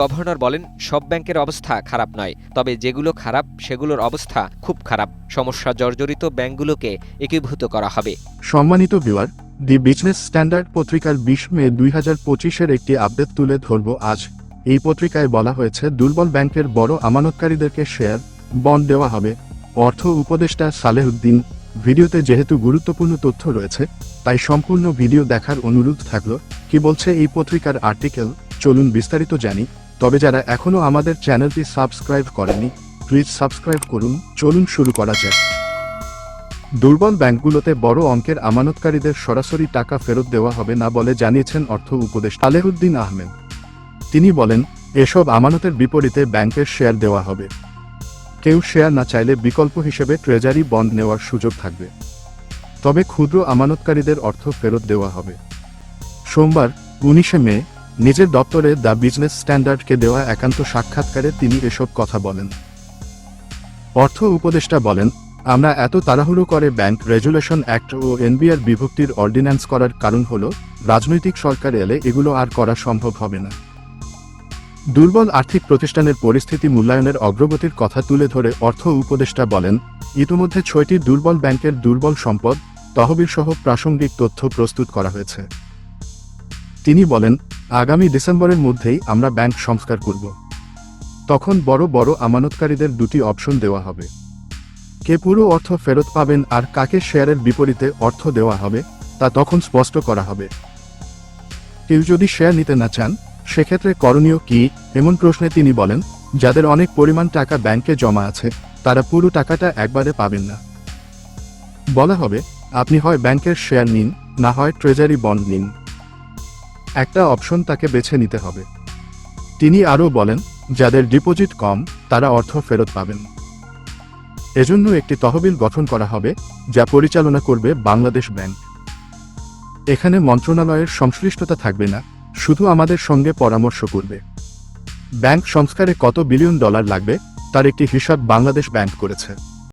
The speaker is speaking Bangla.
গভর্নর বলেন, সব ব্যাংকের অবস্থা খারাপ নয়, তবে যেগুলো খারাপ, সেগুলোর অবস্থা খুব খারাপ। সমস্যা জর্জরিত ব্যাংকগুলোকে একীভূত করা হবে। সম্মানিত ভিউয়ার, দি বিজনেস স্ট্যান্ডার্ড পত্রিকার বিশ মে দুই হাজার পঁচিশের একটি আপডেট তুলে ধরব আজ। এই পত্রিকায় বলা হয়েছে, দুর্বল ব্যাংকের বড় আমানতকারীদেরকে শেয়ার বন্ড দেওয়া হবে। অর্থ উপদেষ্টা সালেহুদ্দিন ভিডিওতে যেহেতু গুরুত্বপূর্ণ তথ্য রয়েছে, তাই সম্পূর্ণ ভিডিও দেখার অনুরোধ থাকল। কি বলছে এই পত্রিকার আর্টিকেল? চলুন বিস্তারিত জানি। তবে যারা এখনও আমাদের চ্যানেলটি সাবস্ক্রাইব করেনি প্লিজ সাবস্ক্রাইব করুন। চলুন শুরু করা যাক। দুর্বল ব্যাংকগুলোতে বড় অঙ্কের আমানতকারীদের সরাসরি টাকা ফেরত দেওয়া হবে না বলে জানিয়েছেন অর্থ উপদেষ্টা আলেহুদ্দিন আহমেদ। তিনি বলেন, এসব আমানতের বিপরীতে ব্যাংকের শেয়ার দেওয়া হবে। কেউ শেয়ার না চাইলে বিকল্প হিসেবে ট্রেজারি বন্ড নেওয়ার সুযোগ থাকবে। তবে ক্ষুদ্র আমানতকারীদের অর্থ ফেরত দেওয়া হবে। সোমবার, উনিশে মে নিজের দপ্তরে দ্য বিজনেস স্ট্যান্ডার্ডকে দেওয়া একান্ত সাক্ষাৎকারে তিনি এসব কথা বলেন। অর্থ উপদেষ্টা বলেন, আমরা এত তাড়াহুড়ো করে ব্যাংক রেজুলেশন অ্যাক্ট ও এনবিআর বিভক্তির অর্ডিন্যান্স করার কারণ হল, রাজনৈতিক সরকার এলে এগুলো আর করা সম্ভব হবে না। দুর্বল আর্থিক প্রতিষ্ঠানের পরিস্থিতি মূল্যায়নের অগ্রগতির কথা তুলে ধরে অর্থ উপদেষ্টা বলেন, ইতিমধ্যে ছয়টি দুর্বল ব্যাংকের দুর্বল সম্পদ তহবিল সহ প্রাসঙ্গিক তথ্য প্রস্তুত করা হয়েছে। তিনি বলেন, আগামী ডিসেম্বরের মধ্যেই আমরা ব্যাংক সংস্কার করব। তখন বড় বড় আমানতকারীদের দুটি অপশন দেওয়া হবে। কে পুরো অর্থ ফেরত পাবেন আর কাকে শেয়ারের বিপরীতে অর্থ দেওয়া হবে, তা তখন স্পষ্ট করা হবে। কেউ যদি শেয়ার নিতে না চান, সেক্ষেত্রে করণীয় কি? এমন প্রশ্নে তিনি বলেন, যাদের অনেক পরিমাণ টাকা ব্যাংকে জমা আছে, তারা পুরো টাকাটা একবারে পাবেন না। বলা হবে, আপনি হয় ব্যাংকের শেয়ার নিন, না হয় ট্রেজারি বন্ড নিন। একটা অপশন তাকে বেছে নিতে হবে। তিনি আরও বলেন, যাদের ডিপোজিট কম, তারা অর্থ ফেরত পাবেন। এজন্য একটি তহবিল গঠন করা হবে, যা পরিচালনা করবে বাংলাদেশ ব্যাংক। এখানে মন্ত্রণালয়ের সংশ্লিষ্টতা থাকবে না, শুধু আমাদের সঙ্গে পরামর্শ করবে। ব্যাংক সংস্কারে কত বিলিয়ন ডলার লাগবে, তার একটি হিসাব বাংলাদেশ ব্যাংক করেছে।